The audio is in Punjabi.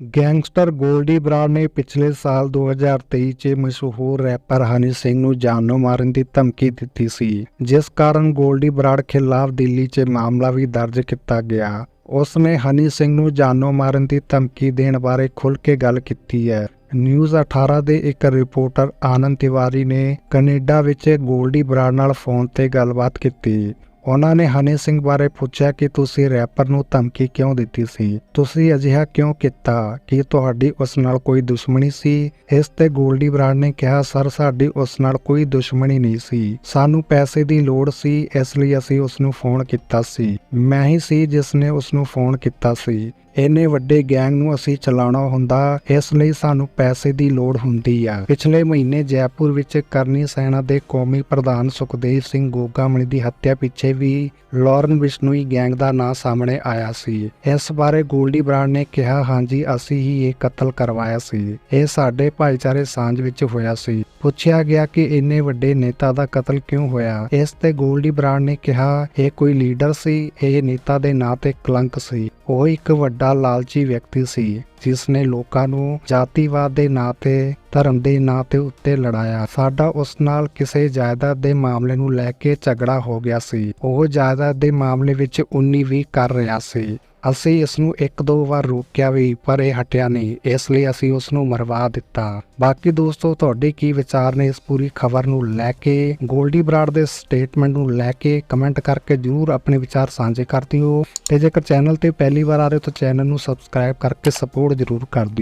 ਗੈਂਗਸਟਰ ਗੋਲਡੀ ਬਰਾੜ ਨੇ ਪਿਛਲੇ ਸਾਲ 2023 'ਚ ਮਸ਼ਹੂਰ ਰੈਪਰ ਹਨੀ ਸਿੰਘ ਨੂੰ ਜਾਨੋਂ ਮਾਰਨ ਦੀ ਧਮਕੀ ਦਿੱਤੀ ਸੀ, ਜਿਸ ਕਾਰਨ ਗੋਲਡੀ ਬਰਾੜ ਖਿਲਾਫ ਦਿੱਲੀ 'ਚ ਮਾਮਲਾ ਵੀ ਦਰਜ ਕੀਤਾ ਗਿਆ। ਉਸ ਨੇ ਹਨੀ ਸਿੰਘ ਨੂੰ ਜਾਨੋਂ ਮਾਰਨ ਦੀ ਧਮਕੀ ਦੇਣ ਬਾਰੇ ਖੁੱਲ੍ਹ ਕੇ ਗੱਲ ਕੀਤੀ ਹੈ। ਨਿਊਜ਼ 18 ਦੇ ਇੱਕ ਰਿਪੋਰਟਰ ਆਨੰਦ ਤਿਵਾਰੀ ਨੇ ਕੈਨੇਡਾ ਵਿੱਚ ਗੋਲਡੀ ਬਰਾੜ ਨਾਲ ਫੋਨ ਤੇ ਗੱਲਬਾਤ ਕੀਤੀ। ਉਹਨਾਂ ਨੇ ਹਨੀ ਸਿੰਘ ਬਾਰੇ ਪੁੱਛਿਆ ਕਿ ਤੁਸੀਂ ਰੈਪਰ ਨੂੰ ਧਮਕੀ ਕਿਉਂ ਦਿੱਤੀ ਸੀ? ਤੁਸੀਂ ਅਜਿਹਾ ਕਿਉਂ ਕੀਤਾ? ਕਿ ਤੁਹਾਡੀ ਉਸ ਨਾਲ ਕੋਈ ਦੁਸ਼ਮਣੀ ਸੀ? ਇਸ ਤੇ ਗੋਲਡੀ ਬਰਾੜ ਨੇ ਕਿਹਾ, ਸਰ, ਸਾਡੀ ਉਸ ਨਾਲ ਕੋਈ ਦੁਸ਼ਮਣੀ ਨਹੀਂ ਸੀ। ਸਾਨੂੰ ਪੈਸੇ ਦੀ ਲੋੜ ਸੀ, ਇਸ ਲਈ ਅਸੀਂ ਉਸ ਨੂੰ ਫੋਨ ਕੀਤਾ ਸੀ। ਮੈਂ ਹੀ ਸੀ ਜਿਸ ਨੇ ਉਸ ਨੂੰ ਫੋਨ ਕੀਤਾ ਸੀ। ਇੰਨੇ ਵੱਡੇ ਗੈਂਗ ਨੂੰ ਅਸੀਂ ਚਲਾਉਣਾ ਹੁੰਦਾ, ਇਸ ਲਈ ਸਾਨੂੰ ਪੈਸੇ ਦੀ ਲੋੜ ਹੁੰਦੀ ਆ। ਪਿਛਲੇ ਮਹੀਨੇ ਜੈਪੁਰ ਵਿੱਚ ਕਰਨੀ ਸੈਨਾ ਦੇ ਕੌਮੀ ਪ੍ਰਧਾਨ ਸੁਖਦੇਵ ਸਿੰਘ ਗੋਗਾਮਣੀ ਦੀ ਹੱਤਿਆ ਪਿੱਛੇ ਵੀ ਲਾਰਨ ਬਿਸ਼ਨੋਈ ਗੈਂਗ ਦਾ ਨਾਂ ਸਾਹਮਣੇ ਆਇਆ ਸੀ। ਇਸ ਬਾਰੇ ਗੋਲਡੀ ਬਰਾੜ ਨੇ ਕਿਹਾ, ਹਾਂਜੀ, ਅਸੀਂ ਹੀ ਇਹ ਕਤਲ ਕਰਵਾਇਆ ਸੀ। ਇਹ ਸਾਡੇ ਭਾਈਚਾਰੇ ਸਾਂਝ ਵਿੱਚ ਹੋਇਆ ਸੀ। ਪੁੱਛਿਆ ਗਿਆ ਕਿ ਇੰਨੇ ਵੱਡੇ ਨੇਤਾ ਦਾ ਕਤਲ ਕਿਉਂ ਹੋਇਆ? ਇਸ ਤੇ ਗੋਲਡੀ ਬਰਾੜ ਨੇ ਕਿਹਾ, ਇਹ ਕੋਈ ਲੀਡਰ ਸੀ, ਇਹ ਨੇਤਾ ਦੇ ਨਾਂ ਤੇ ਕਲੰਕ ਸੀ। ਉਹ ਇੱਕ ਵੱਡਾ ਲਾਲਚੀ ਵਿਅਕਤੀ ਸੀ। ਜਿਸ ਨੇ ਲੋਕਾਂ ਨੂੰ ਜਾਤੀਵਾਦ ਦੇ ਨਾਂ ਤੇ, ਧਰਮ ਦੇ ਨਾਂ ਤੇ ਉੱਤੇ ਲੜਾਇਆ। ਸਾਡਾ ਉਸ ਨਾਲ ਕਿਸੇ ਜਾਇਦਾਦ ਦੇ ਮਾਮਲੇ ਨੂੰ ਲੈ ਕੇ ਝਗੜਾ ਹੋ ਗਿਆ ਸੀ। ਉਹ ਜਾਇਦਾਦ ਦੇ ਮਾਮਲੇ ਵਿੱਚ 19 ਵੀ ਕਰ ਰਿਹਾ ਸੀ। ਅਸੀਂ ਇਸ ਨੂੰ ਇੱਕ ਦੋ ਵਾਰ ਰੋਕਿਆ ਵੀ, ਪਰ ਇਹ ਹਟਿਆ ਨਹੀਂ। ਇਸ ਲਈ ਅਸੀਂ ਉਸ ਨੂੰ ਮਰਵਾ ਦਿੱਤਾ। ਬਾਕੀ ਦੋਸਤੋ, ਤੁਹਾਡੇ ਕੀ ਵਿਚਾਰ ਨੇ ਇਸ ਪੂਰੀ ਖਬਰ ਨੂੰ ਲੈ ਕੇ? ਗੋਲਡੀ ਬਰਾੜ ਦੇ ਸਟੇਟਮੈਂਟ ਨੂੰ ਲੈ ਕੇ ਕਮੈਂਟ ਕਰਕੇ ਜਰੂਰ ਆਪਣੇ ਵਿਚਾਰ ਸਾਂਝੇ ਕਰ ਦਿਓ। ਤੇ ਜੇਕਰ ਚੈਨਲ ਤੇ ਪਹਿਲੀ ਵਾਰ ਆ ਰਹੇ ਹੋ ਤਾਂ ਚੈਨਲ ਨੂੰ ਸਬਸਕ੍ਰਾਈਬ ਕਰਕੇ ਸਪੋਰਟ ਜਰੂਰ ਕਰ ਦਿਓ